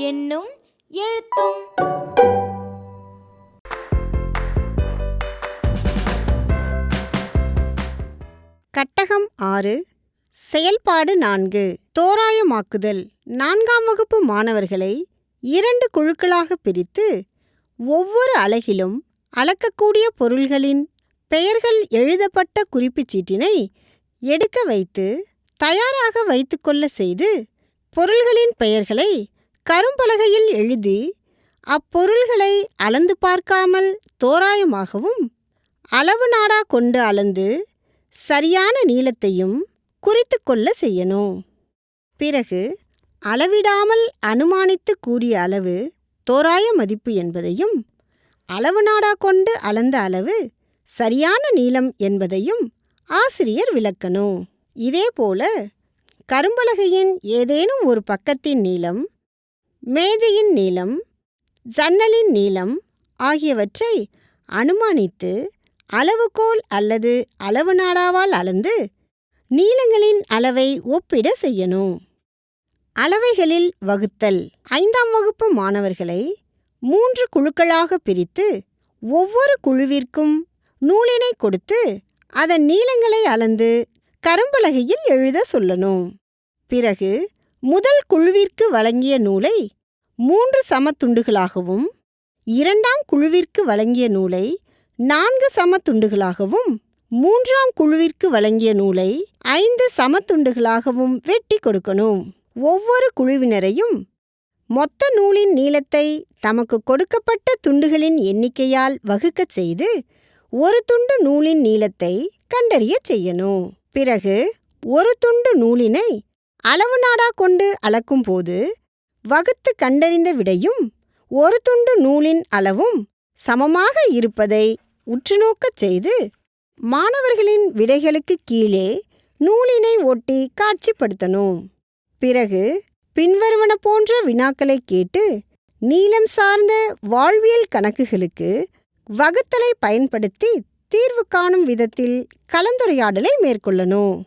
என்னும் எழுத்தும். கட்டகம் ஆறு செயல்பாடு நான்கு தோராயமாக்குதல். நான்காம் வகுப்பு மாணவர்களை இரண்டு குழுக்களாக பிரித்து ஒவ்வொரு அலகிலும் அளக்கக்கூடிய பொருள்களின் பெயர்கள் எழுதப்பட்ட குறிப்புச் சீட்டினை எடுக்க வைத்து தயாராக வைத்துக்கொள்ள செய்து பொருள்களின் பெயர்களை கரும்பலகையில் எழுதி அப்பொருள்களை அளந்து பார்க்காமல் தோராயமாகவும் அளவு நாடா கொண்டு அளந்து சரியான நீளத்தையும் குறித்து கொள்ள செய்யணும். பிறகு அளவிடாமல் அனுமானித்து கூறிய அளவு தோராய மதிப்பு என்பதையும் அளவு நாடா கொண்டு அளந்த அளவு சரியான நீளம் என்பதையும் ஆசிரியர் விளக்கணும். இதேபோல கரும்பலகையின் ஏதேனும் ஒரு பக்கத்தின் நீளம் மேஜையின் நீளம் ஜன்னலின் நீளம் ஆகியவற்றை அனுமானித்து அளவுகோல் அல்லது அளவு நாடாவால் அளந்து நீளங்களின் அளவை ஒப்பிட செய்யணும். அளவைகளில் வகுத்தல். ஐந்தாம் வகுப்பு மாணவர்களை மூன்று குழுக்களாக பிரித்து ஒவ்வொரு குழுவிற்கும் நூலினை கொடுத்து அதன் நீளங்களை அளந்து கரும்பலகையில் எழுத சொல்லணும். பிறகு முதல் குழுவிற்கு வழங்கிய நூலை மூன்று சமத்துண்டுகளாகவும் இரண்டாம் குழுவிற்கு வழங்கிய நூலை நான்கு சமத்துண்டுகளாகவும் மூன்றாம் குழுவிற்கு வழங்கிய நூலை ஐந்து சமத்துண்டுகளாகவும் வெட்டி கொடுக்கணும். ஒவ்வொரு குழுவினரையும் மொத்த நூலின் நீளத்தை தமக்கு கொடுக்கப்பட்ட துண்டுகளின் எண்ணிக்கையால் வகுக்கச் செய்து ஒரு துண்டு நூலின் நீளத்தை கண்டறியச் செய்யணும். பிறகு ஒரு துண்டு நூலினை அளவு நாடா கொண்டு அளக்கும்போது வகுத்து கண்டறிந்த விடையும் ஒரு துண்டு நூலின் அளவும் சமமாக இருப்பதை உற்றுநோக்கச் செய்து மாணவர்களின் விடைகளுக்கு கீழே நூலினை ஒட்டி காட்சிப்படுத்தணும். பிறகு பின்வருவன போன்ற வினாக்களை கேட்டு நீளம் சார்ந்த வாழ்வியல் கணக்குகளுக்கு வகுத்தலை பயன்படுத்தி தீர்வு காணும் விதத்தில் கலந்துரையாடலை மேற்கொள்ளணும்.